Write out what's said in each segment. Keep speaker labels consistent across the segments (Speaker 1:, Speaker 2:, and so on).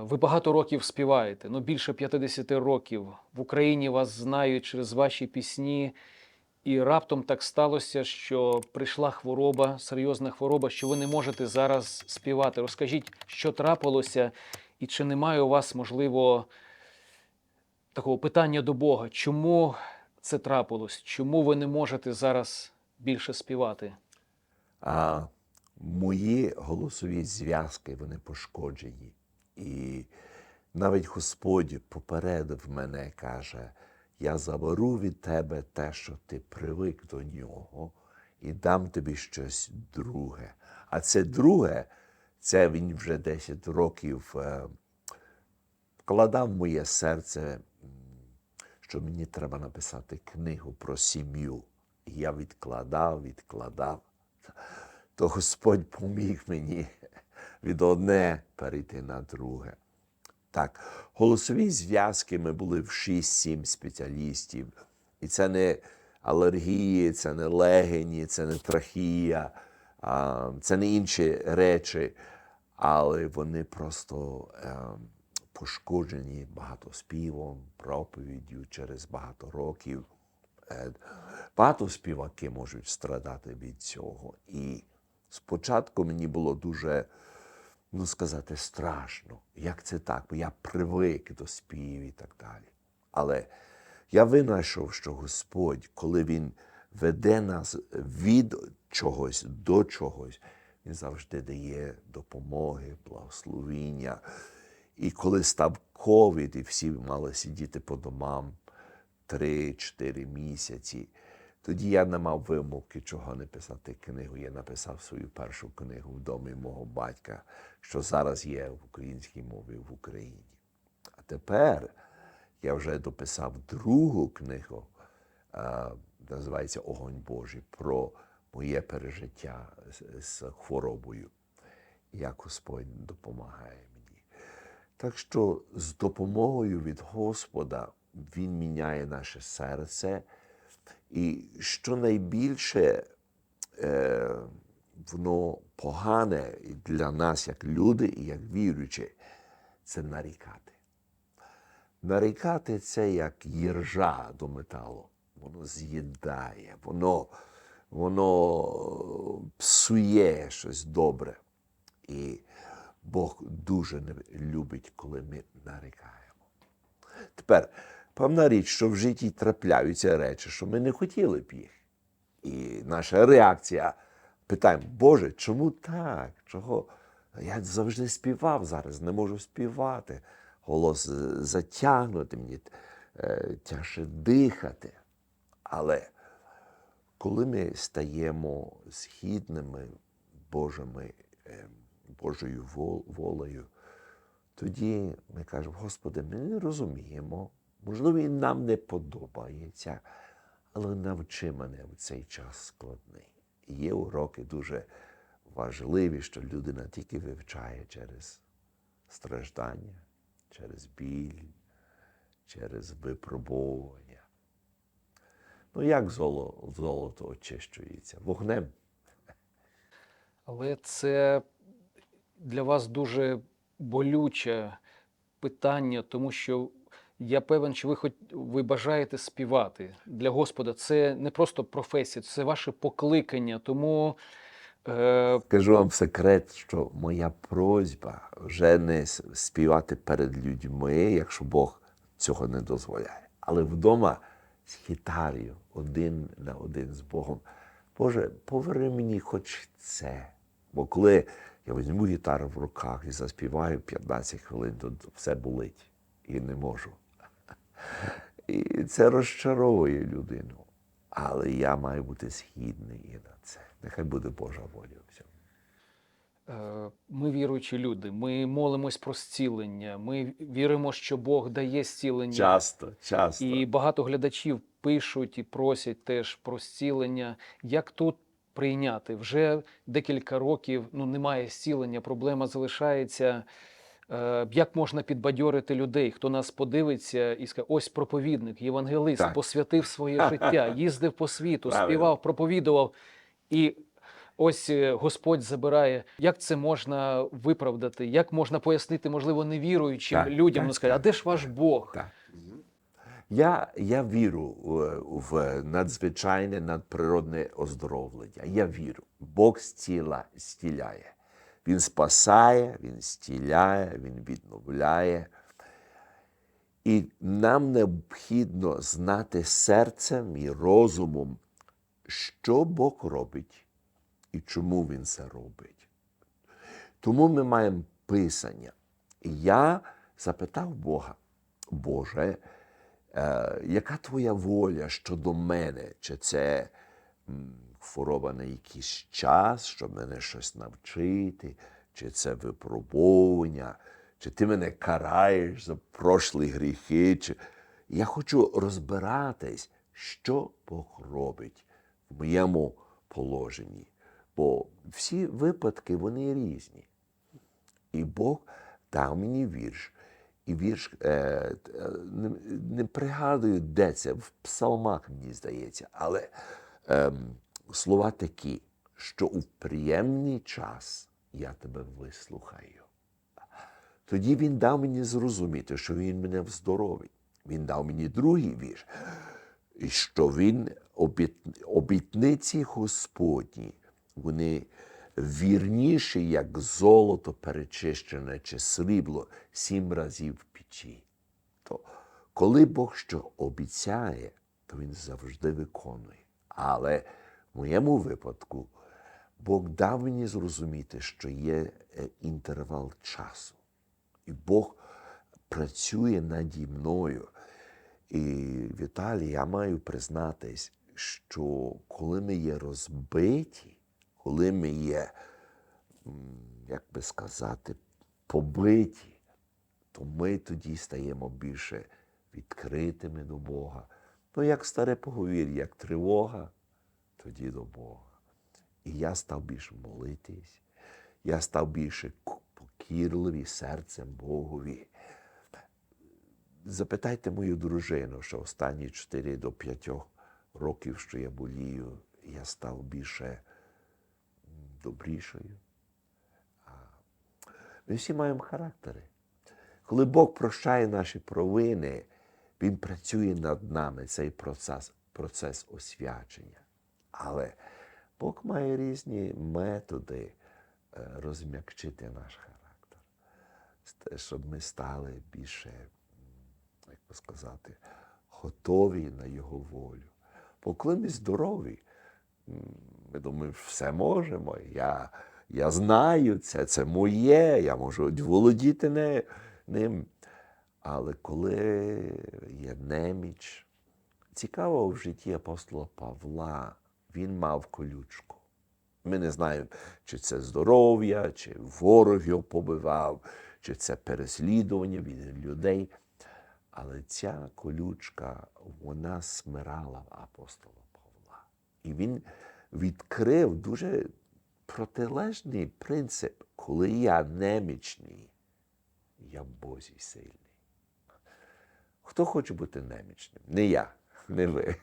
Speaker 1: Ви багато років співаєте, ну більше 50 років. В Україні вас знають через ваші пісні. І раптом так сталося, що прийшла хвороба, серйозна хвороба, що ви не можете зараз співати. Розкажіть, що трапилося, і чи немає у вас, можливо, такого питання до Бога? Чому це трапилось? Чому ви не можете зараз більше співати?
Speaker 2: А мої голосові зв'язки вони пошкоджені. І навіть Господь попередив мене, каже: я заберу від тебе те, що ти привик до нього, і дам тобі щось друге. А це друге, це він вже 10 років е, вкладав в моє серце, що мені треба написати книгу про сім'ю. І я відкладав, відкладав то Господь поміг мені від одне перейти на друге. Так, голосові зв'язки ми були в 6-7 спеціалістів. І це не алергії, це не легені, це не трахія, це не інші речі, але вони просто е, пошкоджені багатоспівом, проповіддю через багато років. Е, Багато співаки можуть страдати від цього. І спочатку мені було дуже, ну сказати, страшно. Як це так? Бо я привик до співів і так далі. Але я винайшов, що Господь, коли Він веде нас від чогось до чогось, Він завжди дає допомоги, благословіння. І коли став ковід, і всі мали сидіти по домам, 3-4 місяці. Тоді я не мав вимовки, чого не писати книгу. Я написав свою першу книгу в домі мого батька, що зараз є в українській мові в Україні. А тепер я вже дописав другу книгу, називається Огонь Божий, про моє пережиття з, хворобою, як Господь допомагає мені. Так що з допомогою від Господа Він міняє наше серце. І що найбільше е, воно погане для нас, як люди і як віруючі, це нарікати. Нарікати це як їржа до металу. Воно з'їдає, воно, воно псує щось добре. І Бог дуже не любить, коли ми нарікаємо. Тепер, певна річ, що в житті трапляються речі, що ми не хотіли б їх. І наша реакція питаємо, Боже, чому так? Чого? Я завжди співав зараз, не можу співати. Голос е, затягнути, мені е, тяжче дихати. Але коли ми стаємо східними Божими, е, Божою волею, тоді ми кажемо, Господи, ми не розуміємо, можливо, і нам не подобається, але навчи мене в цей час складний. Є уроки дуже важливі, що людина тільки вивчає через страждання, через біль, через випробовування. Ну, як золо- золото очищується? Вогнем.
Speaker 1: Але це для вас дуже болюче питання, тому що я певен, що ви хоч ви бажаєте співати для Господа. Це не просто професія, це ваше покликання. Тому е,
Speaker 2: Кажу вам секрет, що моя просьба вже не співати перед людьми, якщо Бог цього не дозволяє. Але вдома з гітарою один на один з Богом. Боже, повери мені хоч це. Бо коли я візьму гітару в руках і заспіваю 15 хвилин, то все болить і не можу. І це розчаровує людину. Але я маю бути східний і на це. Нехай буде Божа воля у всьому.
Speaker 1: Е, Ми віруючі люди, ми молимось про зцілення, ми віримо, що Бог дає зцілення.
Speaker 2: Часто, часто.
Speaker 1: І багато глядачів пишуть і просять теж про зцілення. Як тут прийняти? Вже декілька років ну, немає зцілення, проблема залишається. Е, Як можна підбадьорити людей, хто нас подивиться і скаже, ось проповідник, євангелист,
Speaker 2: Так.
Speaker 1: посвятив своє життя, їздив по світу,
Speaker 2: Правильно.
Speaker 1: співав, проповідував. І ось е, Господь забирає. Як це можна виправдати? Як можна пояснити, можливо, невіруючим
Speaker 2: Так,
Speaker 1: людям?
Speaker 2: так,
Speaker 1: ну, сказати, а де ж ваш Бог?
Speaker 2: Так. Я, я віру е, в надзвичайне надприродне оздоровлення. Я вірю. Бог стіла, стіляє. Він спасає, Він стіляє, Він відновляє. І нам необхідно знати серцем і розумом, що Бог робить і чому Він це робить. Тому ми маємо писання. Я запитав Бога, Боже, е, яка твоя воля щодо мене? Чи це хвороба на якийсь час, щоб мене щось навчити, чи це випробовування, чи ти мене караєш за прошлі гріхи? Чи... Я хочу розбиратись, що Бог робить в моєму положенні. Бо всі випадки вони різні. І Бог дав мені вірш. І вірш е, е, не, не пригадую, де це, в псалмах, мені здається, але е, слова такі, що у приємний час я тебе вислухаю. Тоді він дав мені зрозуміти, що він мене вздоровить. Він дав мені другий вірш, і що він обітниці Господні, вони вірніші, як золото перечищене чи срібло сім разів в печі. То коли Бог що обіцяє, то він завжди виконує. Але в моєму випадку Бог дав мені зрозуміти, що є е, інтервал часу. І Бог працює наді мною. І Віталій, я маю признатись, що коли ми є розбиті, коли ми є, як би сказати, побиті, то ми тоді стаємо більше відкритими до Бога. Ну, як старе поговір'я, як тривога, тоді до Бога. І я став більше молитись, я став більше покірливий серцем Богові. Запитайте мою дружину, що останні 4 до 5 років, що я болію, я став більше добрішою. Ми всі маємо характери. Коли Бог прощає наші провини, Він працює над нами цей процес, процес освячення. Але Бог має різні методи е, розм'якчити наш характер, щоб ми стали більше, як би сказати, готові на Його волю. Бо коли ми здорові, ми думаємо, все можемо. Я, я знаю це, це моє, я можу володіти ним. Але коли є неміч, цікаво в житті апостола Павла, він мав колючку. Ми не знаємо, чи це здоров'я, чи ворог його побивав, чи це переслідування від людей. Але ця колючка, вона смирала апостола Павла. І він відкрив дуже протилежний принцип, коли я немічний, я в Бозі сильний. Хто хоче бути немічним? Не я, не ви.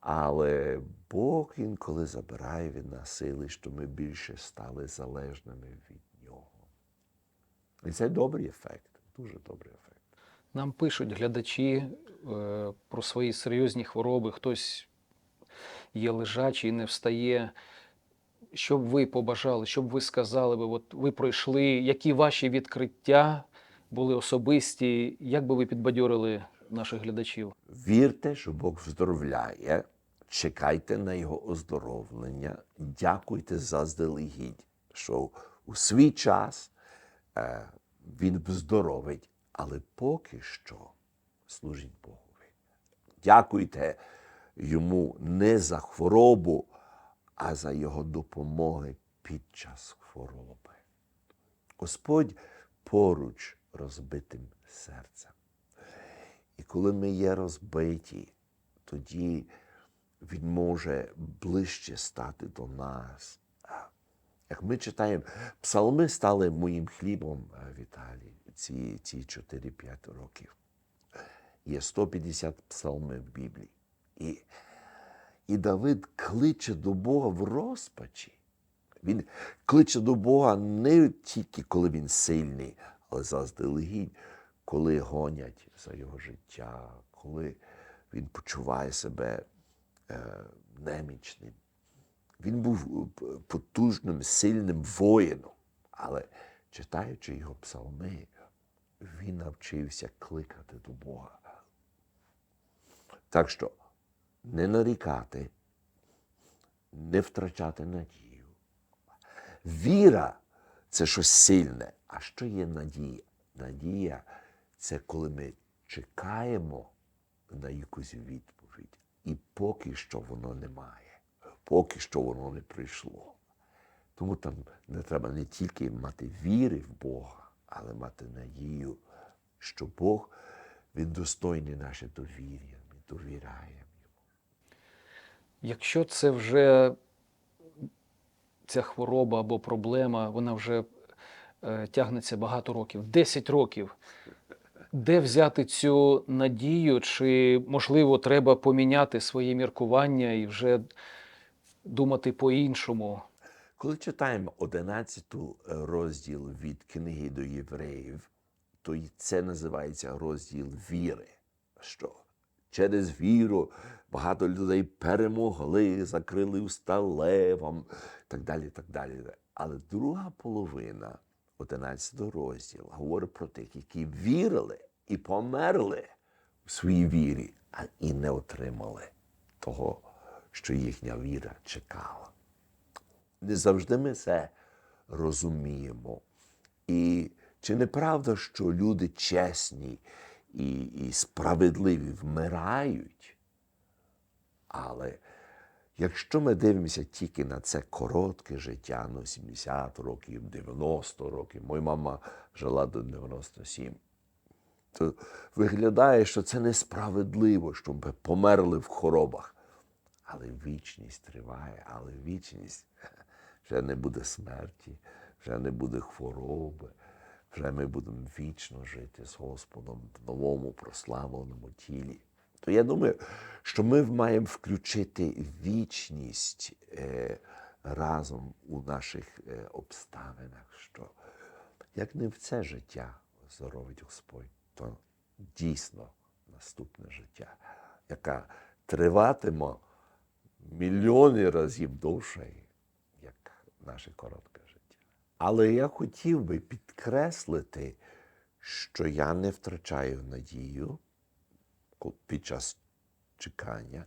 Speaker 2: Але Бог інколи забирає від нас сили, що ми більше стали залежними від Нього. І це добрий ефект, дуже добрий ефект.
Speaker 1: Нам пишуть глядачі е, про свої серйозні хвороби. Хтось є лежачий, не встає. Що б ви побажали, що б ви сказали би, от ви пройшли, які ваші відкриття були особисті, як би ви підбадьорили наших глядачів?
Speaker 2: Вірте, що Бог вздоровляє, чекайте на Його оздоровлення, дякуйте заздалегідь, що у свій час е, Він вздоровить, але поки що служіть Богові. Дякуйте йому не за хворобу, а за Його допомоги під час хвороби. Господь поруч розбитим серцем. І коли ми є розбиті, тоді Він може ближче стати до нас. Як ми читаємо, псалми стали моїм хлібом, Віталій, ці, ці 4-5 років. Є 150 псалмів в Біблії. І І Давид кличе до Бога в розпачі. Він кличе до Бога не тільки коли він сильний, але заздалегідь, коли гонять за його життя, коли він почуває себе е, немічним. Він був е, потужним, сильним воїном, але читаючи його псалми, він навчився кликати до Бога. Так що не нарікати, не втрачати надію. Віра це щось сильне. А що є надія? Надія це коли ми чекаємо на якусь відповідь, і поки що воно немає, поки що воно не прийшло. Тому там не треба не тільки мати віри в Бога, але мати надію, що Бог він достойний наше довір'я, ми довіряємо йому.
Speaker 1: Якщо це вже ця хвороба або проблема, вона вже е, тягнеться багато років, 10 років. Де взяти цю надію, чи можливо треба поміняти своє міркування і вже думати по-іншому?
Speaker 2: Коли читаємо 11 розділ від книги до євреїв, то це називається розділ віри. Що через віру багато людей перемогли, закрили уста левом, так далі. так далі. Але друга половина 11 розділу говорить про тих, які вірили і померли в своїй вірі, а і не отримали того, що їхня віра чекала. Не завжди ми це розуміємо. І чи не правда, що люди чесні і, і справедливі вмирають? Але якщо ми дивимося тільки на це коротке життя, ну 70 років, 90 років, моя мама жила до 97, то виглядає, що це несправедливо, щоб ми померли в хворобах. Але вічність триває, але вічність вже не буде смерті, вже не буде хвороби, вже ми будемо вічно жити з Господом в новому прославленому тілі. То я думаю, що ми маємо включити вічність е, разом у наших е, обставинах, що як не в це життя здоровить Господь, то дійсно наступне життя, яке триватиме мільйони разів довше, як наше коротке життя. Але я хотів би підкреслити, що я не втрачаю надію під час чекання,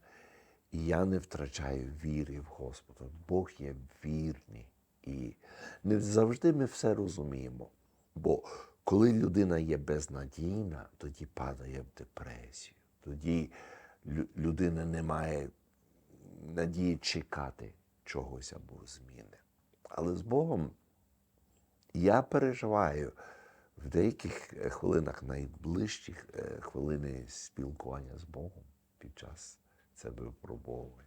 Speaker 2: і я не втрачаю віри в Господа. Бог є вірний. І не завжди ми все розуміємо. Бо коли людина є безнадійна, тоді падає в депресію. Тоді людина не має надії чекати чогось або зміни. Але з Богом я переживаю в деяких е, хвилинах, найближчих е, хвилини спілкування з Богом під час це випробовування.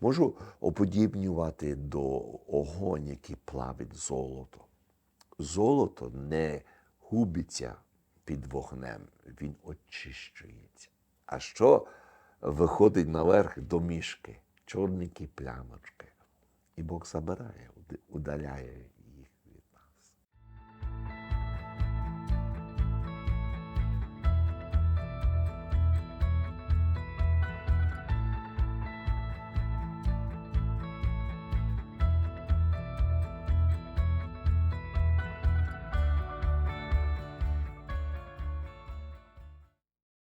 Speaker 2: Можу оподібнювати до огонь, який плавить золото. Золото не губиться під вогнем, він очищується. А що виходить наверх до мішки? Чорненькі плямочки. І Бог забирає, уд- удаляє